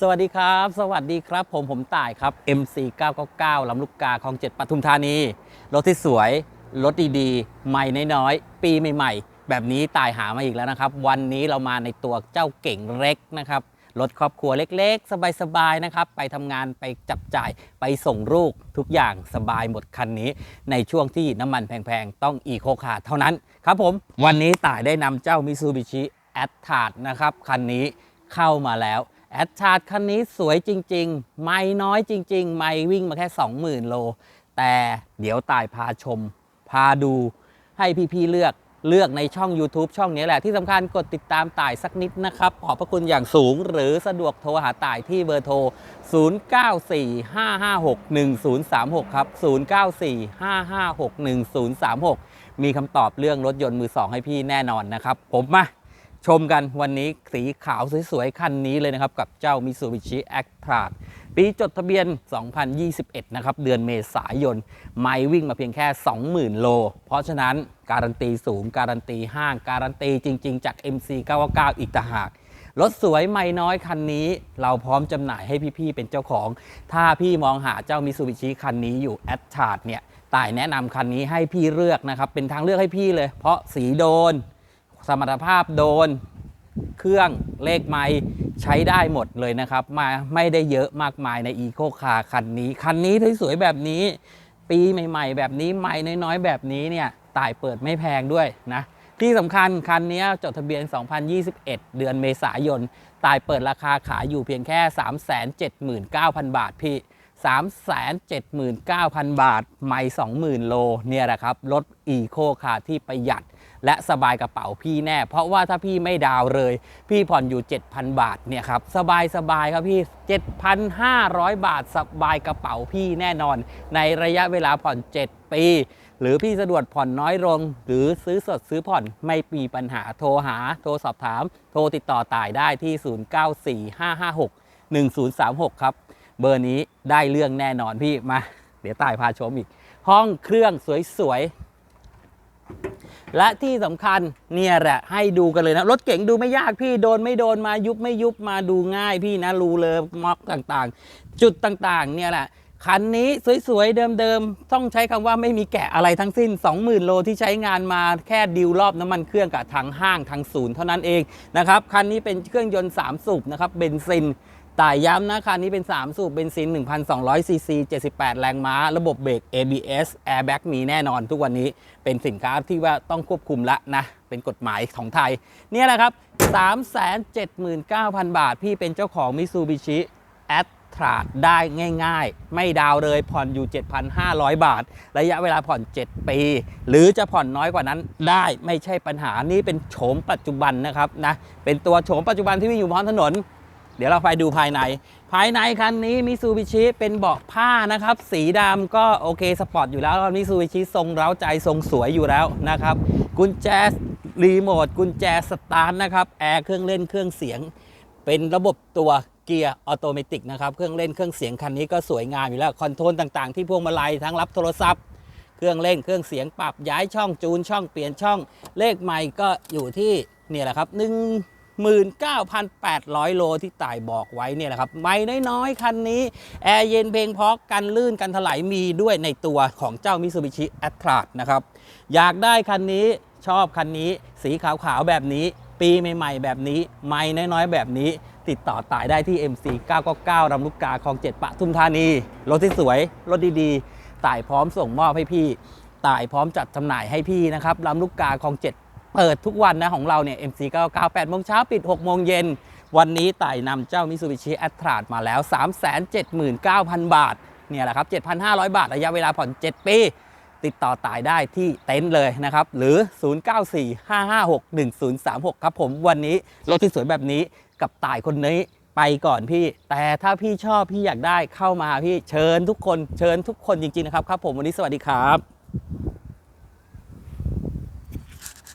สวัสดีครับ สวัสดีครับ ผมผมต่ายครับ MC 999ลำลูกกาคลองเจ็ดปทุมธานี รถที่สวย รถดีๆ ใหม่น้อยๆ ปีใหม่ๆ แบบนี้ต่ายหามาอีกแล้วนะครับ วันนี้เรามาในตัวเจ้าเก่งเล็กนะครับ รถครอบครัวเล็กๆ สบายๆ นะครับ ไปทำงานไปจับจ่ายไปส่งลูกทุกอย่างสบายหมดคันนี้ ในช่วงที่น้ำมันแพงๆ ต้องอีโคคาเท่านั้นครับผม วันนี้ต่ายได้นำเจ้า Mitsubishi a t t a r นะครับ คันนี้เข้ามาแล้ว แอดชาร์ดคันนี้สวยจริง ๆ ไม่น้อยจริง ๆ ไม่วิ่งมาแค่ 20,000 โล แต่เดี๋ยวตายพาชม พาดูให้พี่ ๆ เลือกเลือกในช่อง YouTube ช่องนี้แหละที่สำคัญกดติดตามต่ายสักนิดนะครับ ขอบพระคุณอย่างสูงหรือสะดวกโทรหาต่ายที่เบอร์โทร 0945561036 ครับ 0945561036 มีคำตอบเรื่องรถยนต์มือสองให้พี่แน่นอนนะครับ ผมมา ชมกันวันนี้สีขาวสวยๆ คันนี้เลยนะครับ กับเจ้า Mitsubishi a c t r a ปีจดทะเบียน 2021 นะครับ เดือนเมษายน ไม่วิ่งมาเพียงแค่ 20,000 โล เพราะฉะนั้นการันตีสูง การันตีห้าง การันตีจริง ๆ จาก MC 999 อีกต่างหากรถสวยไม่น้อยคันนี้ เราพร้อมจำหน่ายให้พี่ ๆ เป็นเจ้าของ ถ้าพี่มองหาเจ้า Mitsubishi คันนี้อยู่ a t t a r เนี่ยต่ายแนะนำคันนี้ให้พี่เลือกนะครับ เป็นทางเลือกให้พี่เลย เพราะสีโดน สมรรถภาพโดนเครื่องเลขไม้ใช้ได้หมดเลยนะครับ มาไม่ได้เยอะมากมายในอีโคคาคันนี้ คันนี้ที่สวยแบบนี้ ปีใหม่ ๆ แบบนี้ไม่น้อยๆ แบบนี้เนี่ยต่ายเปิดไม่แพงด้วยนะ ที่สำคัญคันนี้จดทะเบียน 2021 เดือนเมษายนต่ายเปิดราคาขายอยู่เพียงแค่ 379,000 บาทพี่ 379,000 บาท ไม่ 20,000 โลเนี่ยแหละครับรถอีโคคาที่ประหยัด และสบายกระเป๋าพี่แน่ เพราะว่าถ้าพี่ไม่ดาวเลย พี่ผ่อนอยู่ 7,000 บาทเนี่ยครับสบายสบายครับพี่ 7,500 บาทสบายกระเป๋าพี่แน่นอน ในระยะเวลาผ่อน 7 ปีหรือพี่สะดวกผ่อนน้อยลง หรือซื้อสดซื้อผ่อนไม่มีปัญหาโทรหา โทรสอบถาม โทรติดต่อต่ายได้ที่ 0945561036 ครับ เบอร์นี้ได้เรื่องแน่นอนพี่มา เดี๋ยวต่ายพาชมอีก ห้องเครื่องสวยๆ และที่สำคัญเนี่ยแหละให้ดูกันเลยนะ รถเก๋งดูไม่ยากพี่โดนไม่โดนมายุบไม่ยุบมาดูง่ายพี่นะรูเลยม็อกต่างๆ จุดต่างๆ เนี่ยแหละคันนี้สวยๆ เดิมๆ ต้องใช้คำว่าไม่มีแกะอะไรทั้งสิ้น 20,000 โลที่ใช้งานมาแค่ดิวรอบน้ำมันเครื่องกับทางห้างทางศูนย์เท่านั้นเองนะครับ คันนี้เป็นเครื่องยนต์ 3 สูบนะครับเบนซิน แต่ย้ำนะคันนี้เป็น 3 สูบเบนซิน 1,200 ซีซี 78 แรงม้า ระบบเบรก ABS Airbag มีแน่นอนทุกวันนี้เป็นสินค้าที่ว่าต้องควบคุมละนะ เป็นกฎหมายของไทย เนี่ยแหละครับ 379,000 บาท พี่เป็นเจ้าของ Mitsubishi a t t r a ได้ง่าย ๆ ไม่ดาวเลยผ่อนอยู่ 7,500 บาท ระยะเวลาผ่อน 7 ปี หรือจะผ่อนน้อยกว่านั้นได้ไม่ใช่ปัญหานี่เป็นโฉมปัจจุบันนะครับนะเป็นตัวโฉมปัจจุบันที่วิ่งอยู่บนถนน เดี๋ยวเราไปดูภายใน ภายในคันนี้มิซูบิชิเป็นเบาะผ้านะครับ สีดำก็โอเคสปอร์ตอยู่แล้วมิซูบิชิทรงเร้าใจทรงสวยอยู่แล้วนะครับ กุญแจรีโมทกุญแจสตาร์ทนะครับแอร์เครื่องเล่นเครื่องเสียง เป็นระบบตัวเกียร์ออโตเมติกนะครับ เครื่องเล่นเครื่องเสียงคันนี้ก็สวยงามอยู่แล้ว คอนโทรลต่างๆที่พวงมาลัยทั้งรับโทรศัพท์ เครื่องเล่นเครื่องเสียงปรับย้ายช่องจูนช่องเปลี่ยนช่องเลขใหม่ก็อยู่ที่เนี่ยแหละครับ 19,800 โลที่ต่ายบอกไว้เนี่ยแหละครับ ไม่น้อยๆ คันนี้ แอร์เย็นเพลงเพราะกันลื่นกันถลายมีด้วยในตัวของเจ้า Mitsubishi a t t r a นะครับ อยากได้คันนี้ชอบคันนี้ สีขาวๆ แบบนี้ ปีใหม่ๆ แบบนี้ ไม่น้อยๆ แบบนี้ ติดต่อตายได้ที่ MC 999รำลูกกาคลองเจ็ดปทุมธานี รถที่สวย รถดีๆต่ายพร้อมส่งมอบให้พี่ ต่ายพร้อมจัดจำหน่ายให้พี่นะครับลำลูกกาคลองเจ็ด เปิดทุกวันนะของเราเนี่ย MC 99 8โมงเช้าปิด 6 โมงเย็น วันนี้ไต่นำเจ้า Mitsubishi a t t r a มาแล้ว 379,000 บาท เนี่ยแหละครับ 7,500 บาท ระยะเวลาผ่อน 7 ปี ติดต่อต่ายได้ที่เต็นท์เลยนะครับ หรือ 0945561036 ครับผมวันนี้รถที่สวยแบบนี้กับต่ายคนนี้ไปก่อนพี่ แต่ถ้าพี่ชอบพี่อยากได้เข้ามาพี่เชิญทุกคนเชิญทุกคนจริงๆนะครับครับผมวันนี้สวัสดีครับ